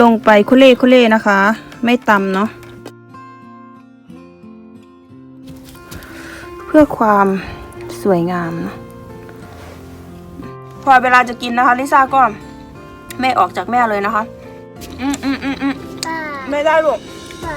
ลงไปคุเล่คุเล่นะคะ ไม่ตำเนาะเพื่อความสวยงามเนาะพอเวลาจะกินนะคะลิซ่าก็ไม่ออกจากแม่เลยนะคะ อืมอืมอืมอืมป้าไม่ได้ลูกป้า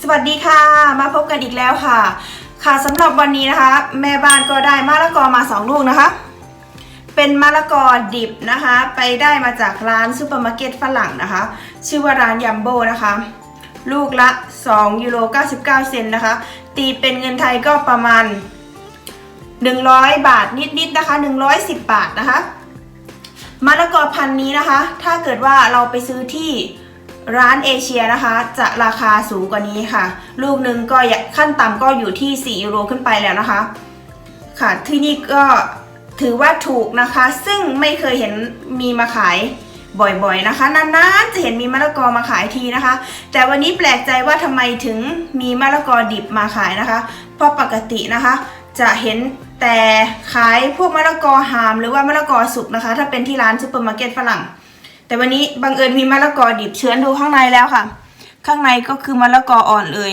สวัสดีค่ะ มาพบกันอีกแล้วค่ะ ค่ะสำหรับวันนี้นะคะ แม่บ้านก็ได้มะละกอมาสองลูกนะคะ เป็นมะละกอดิบนะคะ ไปได้มาจากร้านซูเปอร์มาร์เก็ตฝรั่งนะคะ ชื่อว่าร้านยัมโบนะคะ ลูกละ2ยูโร99 เซนนะคะ ตีเป็นเงินไทยก็ประมาณ 100 บาทนิดๆนะคะ 110 บาทนะคะมะละกอพันนี้นะคะ ถ้าเกิดว่าเราไปซื้อที่ร้านเอเชียนะคะ จะราคาสูงกว่านี้ค่ะ ลูกหนึ่งก็ขั้นต่ำก็อยู่ที่ 4 ยูโรขึ้นไปแล้วนะคะ ค่ะที่นี่ก็ ถือว่าถูกนะคะ ซึ่งไม่เคยเห็นมีมาขายบ่อยๆนะคะนานๆจะเห็นมีมะละกอมาขายทีนะคะ แต่วันนี้แปลกใจว่าทำไมถึงมีมะละกอดิบมาขายนะคะ เพราะปกตินะคะ จะเห็นแต่ขายพวกมะละกอหามหรือว่ามะละกอสุกนะคะ ถ้าเป็นที่ร้านซูเปอร์มาร์เก็ตฝรั่ง แต่วันนี้บังเอิญมีมะละกอดิบเชื้อดูข้างในแล้วค่ะ ข้างในก็คือมะละกออ่อนเลย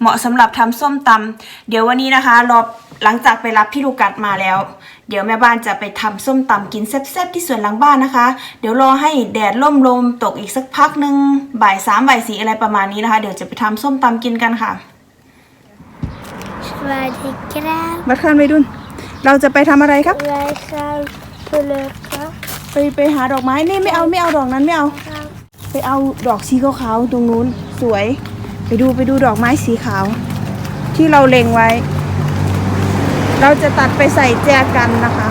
เหมาะสำหรับทำส้มตำเดี๋ยววันนี้นะคะรอหลังจากไปรับพี่ลูกัดมาแล้ว เดี๋ยวแม่บ้านจะไปทำส้มตำกินแซ่บๆที่สวนหลังบ้านนะคะ เดี๋ยวรอให้แดดล่มลมตกอีกสักพักหนึ่งบ่ายสามบ่ายสี่อะไรประมาณนี้นะคะ เดี๋ยวจะไปทำส้มตำกินกันค่ะสวัสดีครับบัดคันไปดุนเราจะไปทำอะไรครับรายการเพลครับ ไปไปหาดอกไม้นี่ไม่เอาไม่เอาดอกนั้นไม่เอาครับไปเอาดอกสีขาวๆตรงนู้นสวย ไปดูไปดูดอกไม้สีขาว ที่เราเล็งไว้ เราจะตัดไปใส่แจกันนะคะ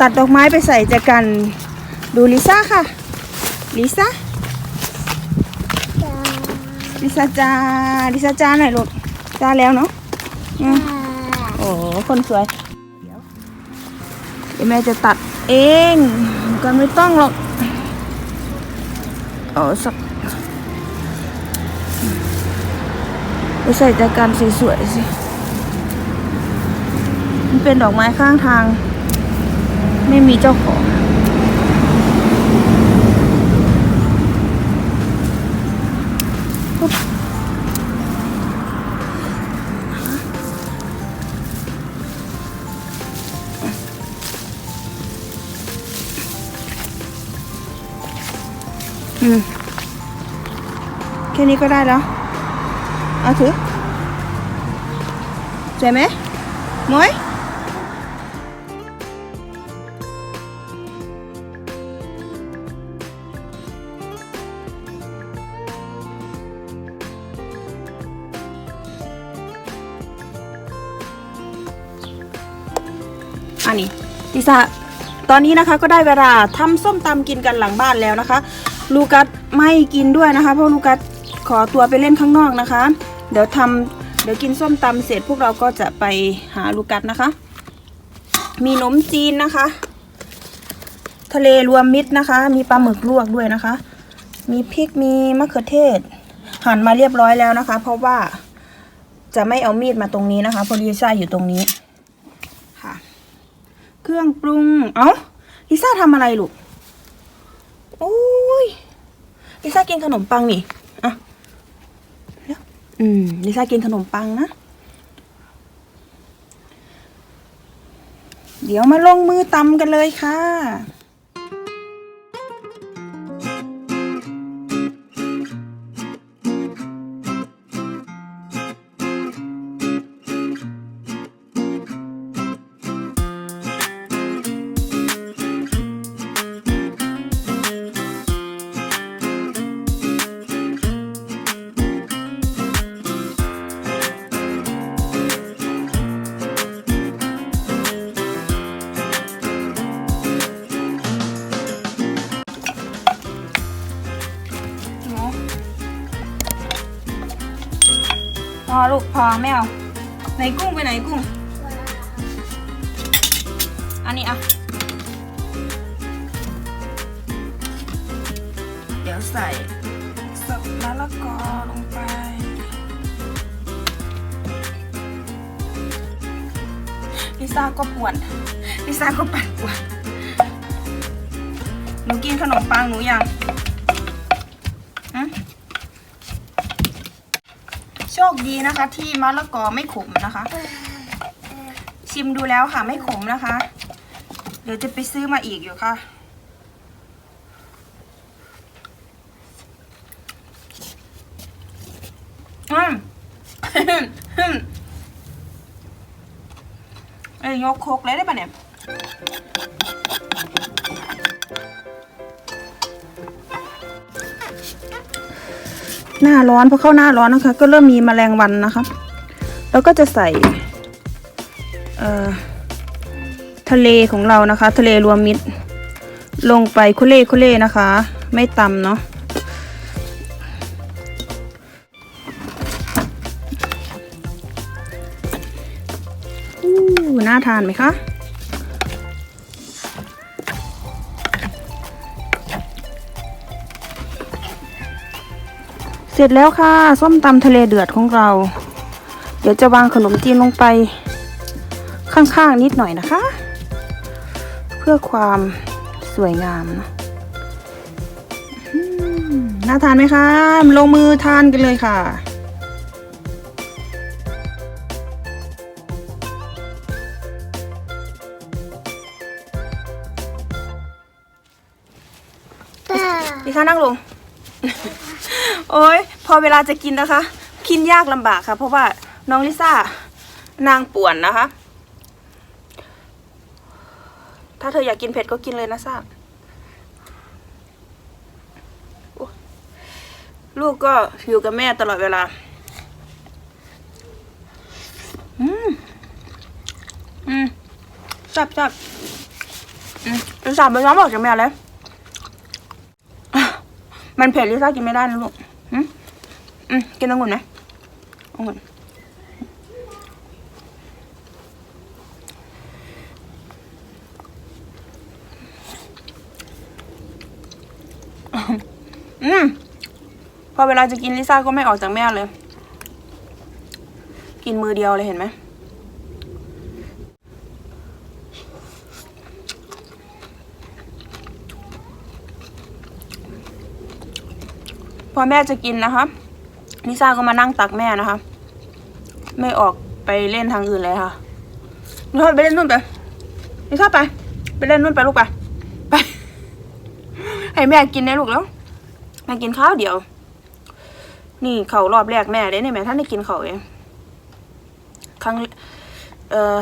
ตัดดอกไม้ไปใส่แจกัน ดูลิซ่าค่ะ ลิซ่าจ้าลิซ่าจ้าลิซ่าจ้าหน่อยลูกจ้าแล้วเนาะอืมโอ้คนสวยเดี๋ยวเดี๋ยวแม่จะตัดเองก็ไม่ต้องหรอก เอาสักไปใส่จักรกันสวยๆสิ มันเป็นดอกไม้ข้างทาง ไม่มีเจ้าของอื นี้ก็ได้แล้ว เอาถือสวยไหมมวยอันนี้ลิซาตอนนี้นะคะก็ได้เวลาทำส้มตำกินกันหลังบ้านแล้วนะคะ ลูกัสไม่กินด้วยนะคะ เพราะลูกัส ขอตัวไปเล่นข้างนอกนะคะ เดี๋ยวทำเดี๋ยวกินส้มตำเสร็จพวกเราก็จะไปหาลูกัสนะคะ มีนมจีนนะคะ ทะเลรวมมิตรนะคะ มีปลาหมึกลวกด้วยนะคะ มีพริกมีมะเขือเทศ หั่นมาเรียบร้อยแล้วนะคะ เพราะว่าจะไม่เอามีดมาตรงนี้นะคะเพราะลิซ่าอยู่ตรงนี้ค่ะ เครื่องปรุง เอ้าลิซ่าทำอะไรลูกโอ้ยลิซ่ากินขนมปังนี่ อืมลิซ่ากินขนมปังนะ เดี๋ยวมาลงมือตำกันเลยค่ะ ลูกพอไม่เอาไหนกุ้งไปไหนกุ้ง อันนี้อะ เดี๋ยวใส่สับมะละกอลงไป ลิซ่าก็ปวดลิซ่าก็ปั่นปวดหนูกินขนมปังหนูยังหึโช คดีนะคะ ที่มะละกอไม่ขมนะคะ ชิมดูแล้วค่ะไม่ขมนะคะ เดี๋ยวจะไปซื้อมาอีกอยู่ค่ะอืมเอ้ยยกโคกเลยได้ปะเนี่ย หน้าร้อนพอเข้าหน้าร้อนนะคะ ก็เริ่มมีแมลงวันนะคะ แล้วก็จะใส่ทะเลของเรานะคะ ทะเลรวมมิตร ลงไปคุเล่คุเล่นะคะ ไม่ตำเนาะอู้น่าทานไหมคะ เสร็จแล้วค่ะ ส้มตำทะเลเดือดของเรา เดี๋ยวจะวางขนมจีนลงไป ข้างๆนิดหน่อยนะคะ เพื่อความสวยงามนะอืมน่าทานไหมคะ ลงมือทานกันเลยค่ะป้าดิฉันนั่งลง โอ้ยพอเวลาจะกินนะคะ กินยากลำบากค่ะ เพราะว่าน้องลิซ่านางป่วนนะคะ ถ้าเธออยากกินเผ็ดก็กินเลยนะซ่าลูกก็อยู่กับแม่ตลอดเวลา อืม อืมจับจับอืมลิซ่าไปย้อมออกจากแม่เลย มันเผ็ดลิซ่ากินไม่ได้นะลูกอืมอืมกินองุ่นไหมองุ่นอืมพอเวลาจะกินลิซ่าก็ไม่ออกจากแม่เลย กินมือเดียวเลยเห็นไหม พอแม่จะกินนะคะลิซ่าก็มานั่งตักแม่นะคะ ไม่ออกไปเล่นทางอื่นเลยค่ะลิซ่าไปเล่นนู่นไปลิซ่าไป ไปเล่นนู่นไปลูกไปไป ให้แม่กินได้ลูกแล้วแม่กินข้าวเดียว นี่เขารอบแรกแม่ได้เนี่ยแม่ท่านได้กินเขาเองครั้งเอ่อ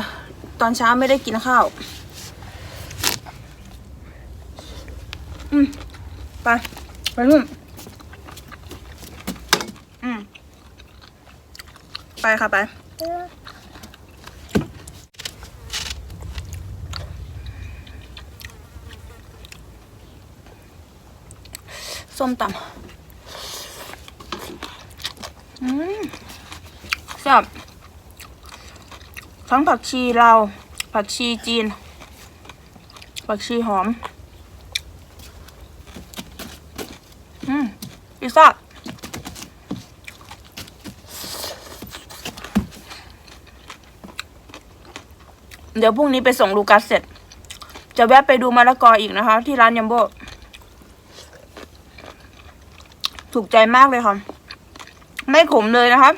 ตอนเช้าไม่ได้กินข้าว อืมไป ไปนู่น อืม ไปค่ะไป ส้มตำอืมแซ่บทั้งผักชีลาวผักชีจีน ผักชีหอม อืมพิซซ่า เดี๋ยวพรุ่งนี้ไปส่งลูกัสเสร็จ จะแวะไปดูมะละกออีกนะคะ ที่ร้านยัมโบถูกใจมากเลยค่ะ ไม่ขมเลยนะคะ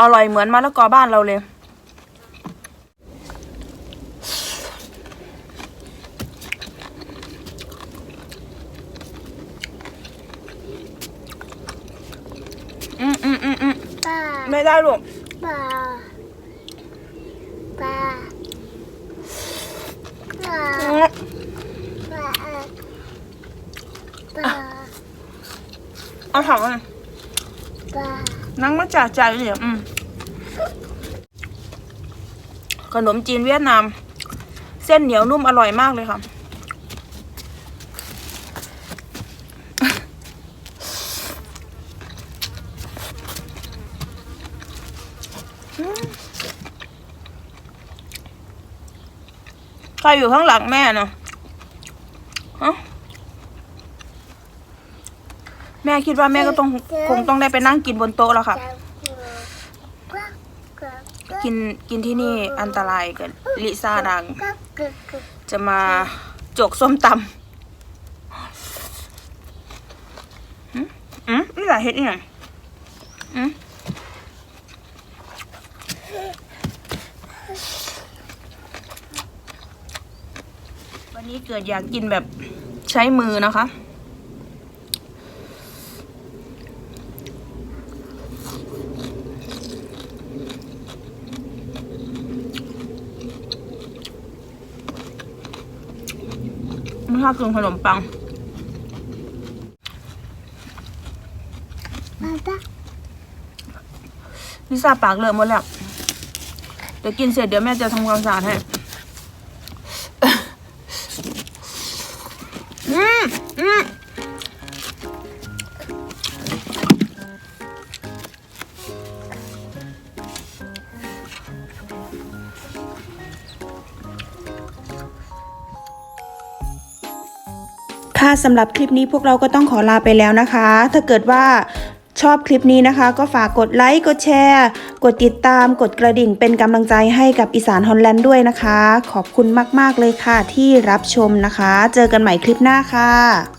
อร่อยเหมือนมะละกอบ้านเราเลย อืมอืมอืมอืมป้าไม่ได้ลูกป้าป้า ป้าอืมป้าป้าเอาถังมาป้านั่งมาจ่าใจเลยอืมขนมจีนเวียดนาม เส้นเหนียวนุ่มอร่อยมากเลยค่ะ รอยู่ข้างหลังแม่นะฮะแม่คิดว่าแม่ก็ต้องคงต้องได้ไปนั่งกินบนโต๊ะแล้วค่ะ กินกินที่นี่อันตรายกับลิซ่าดัง จะมาจกส้มตำอืมอืมนี่แหละเฮ็ดนี่ไงอืม วันนี้เกิดอยากกินแบบใช้มือนะคะ ไม่ชอบกินขนมปังลิซ่าปากเลอะหมดแล้ว เดี๋ยวกินเสร็จเดี๋ยวแม่จะทำความสะอาดให้ ค่ะสำหรับคลิปนี้พวกเราก็ต้องขอลาไปแล้วนะคะ ถ้าเกิดว่าชอบคลิปนี้นะคะ ก็ฝากกดไลค์ กดแชร์ กดติดตาม กดกระดิ่งเป็นกำลังใจให้กับอีสานฮอลแลนด์ด้วยนะคะ ขอบคุณมาก ๆ เลยค่ะที่รับชมนะคะ เจอกันใหม่คลิปหน้าค่ะ